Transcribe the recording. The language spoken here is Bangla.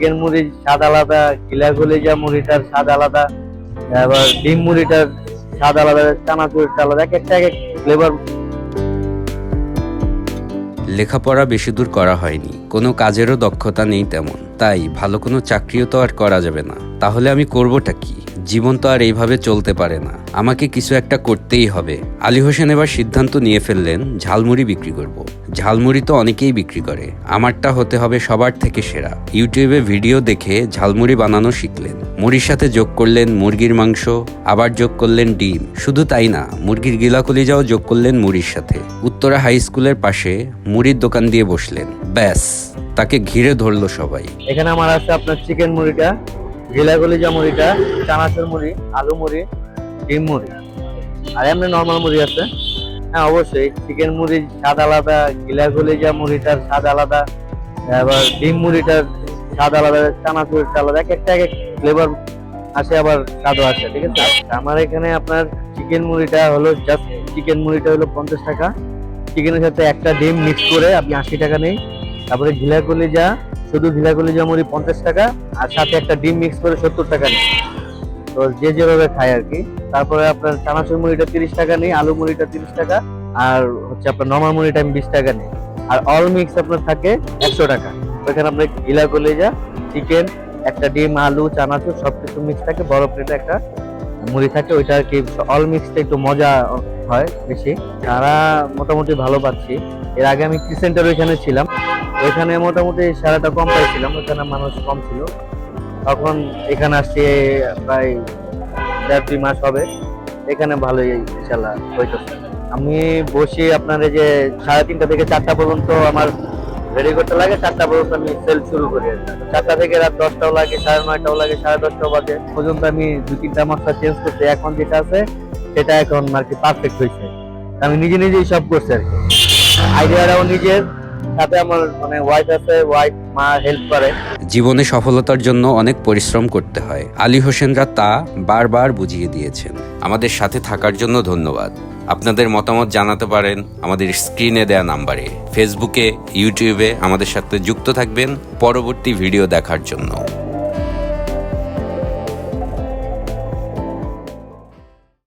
চিকেন মুড়ির স্বাদ আলাদা গিলা কলিজা মুড়িটার স্বাদ আলাদা আবার ডিম মুড়িটার স্বাদ আলাদা চানাচুরটা আলাদা, এক একটা এক এক ফ্লেভার লেখাপড়া বেশি দূর করা হয়নি, কোনো কাজেরও দক্ষতা নেই তেমন, তাই ভালো কোনো চাকরিও তো আর করা যাবে না, তাহলে আমি করবোটা কি? জীবন তো আর এইভাবে চলতে পারে না। আমাকে কিছু একটা করতেই হবে। আলী হোসেন এবার সিদ্ধান্ত নিয়ে ফেললেন, ঝালমুড়ি বিক্রি করব। ঝালমুড়ি তো অনেকেই বিক্রি করে। আমারটা হতে হবে সবার থেকে সেরা। ইউটিউবে ভিডিও দেখে ঝালমুড়ি বানানো শিখলেন। মুড়ির সাথে যোগ করলেন মুরগির মাংস, আবার যোগ করলেন ডিম। শুধু তাই না, মুরগির গিলা কলিজাও যোগ করলেন মুড়ির সাথে। উত্তরা হাই স্কুলের পাশে মুড়ির দোকান দিয়ে বসলেন। ব্যাস, তাকে ঘিরে ধরলো সবাই। এখানে আমার আছে আপনার চিকেন মুড়িটা। গিলা কলিজা মুড়িটা চানাচুর মুড়ি, আলু মুড়ি, ডিম মুড়ি। আর এমনি নর্মাল মুড়ি আছে। হ্যাঁ অবশ্যই চিকেন মুড়ির স্বাদ আলাদা গিলা কলিজা মুড়িটার স্বাদ আলাদা, আবার ডিম মুড়িটার স্বাদ আলাদা চানাচুরটা আলাদা, এক একটা এক এক ফ্লেভার আসে, আবার স্বাদও আসে, ঠিক আছে? আমার এখানে আপনার চিকেন মুড়িটা হলো জাস্ট চিকেন মুড়িটা হলো পঞ্চাশ টাকা। চিকেনের সাথে একটা ডিম মিক্স করে আপনি আশি টাকা নেই। তারপরে ঘিলা কলিজা শুধু ঘিলা কলিজা মুড়ি পঞ্চাশ টাকা, আর সাথে একটা ডিম মিক্স করে সত্তর টাকা নেই। তো যে যেভাবে খায় আর কি। তারপরে আপনার চানাচুর মুড়িটা তিরিশ টাকা নেই, আলু মুড়িটা তিরিশ টাকা, আর হচ্ছে আপনার নর্মাল মুড়িটা আমি বিশ টাকা নেই। আর অল মিক্স আপনার থাকে একশো টাকা। ওইখানে আপনার ঘিলা কলিজা চিকেন একটা ডিম, আলু, চানাচুর, সবকিছু মিক্স থাকে, বড় প্লেটে একটা মুড়ি থাকে, ওইটা আর কি অল মিক্সটা একটু মজা হয় বেশি। তারা মোটামুটি ভালো পাচ্ছি, এর আগে আমি ক্রিসেন্টার ওইখানে ছিলাম। ওইখানে মোটামুটি সারাটা কম পাইছিলাম, ওইখানে মানুষ কম ছিল। তখন এখানে আসছে প্রায় দেড় দুই মাস হবে। এখানে ভালোই ইনশাল্লাহ হইতেছে। আমি বসি আপনার এই যে সাড়ে তিনটা থেকে চারটা পর্যন্ত আমার রেডি করতে লাগে, চারটা পর্যন্ত আমি সেল শুরু করি চারটা থেকে রাত দশটাও লাগে, সাড়ে নয়টাও লাগে, সাড়ে দশটাও বাজে পর্যন্ত আমি দু তিনটা মশলা চেঞ্জ করছি। এখন যেটা আছে, সেটা এখন আর কি পারফেক্ট হয়েছে আমি নিজে নিজেই সব করছি আর কি। আইডিয়াটাও নিজের আমার মানে ওয়াইফ আছে ওয়াইফ মা হেল্প করে। জীবনে সফলতার জন্য অনেক পরিশ্রম করতে হয়। আলী হোসেনরা তা বারবার বুঝিয়ে দিয়েছেন। আমাদের সাথে থাকার জন্য ধন্যবাদ। আপনাদের মতামত জানাতে পারেন আমাদের স্ক্রিনে দেয়া নাম্বারে। ফেসবুকে ইউটিউবে আমাদের সাথে যুক্ত থাকবেন। পরবর্তী ভিডিও দেখার জন্য।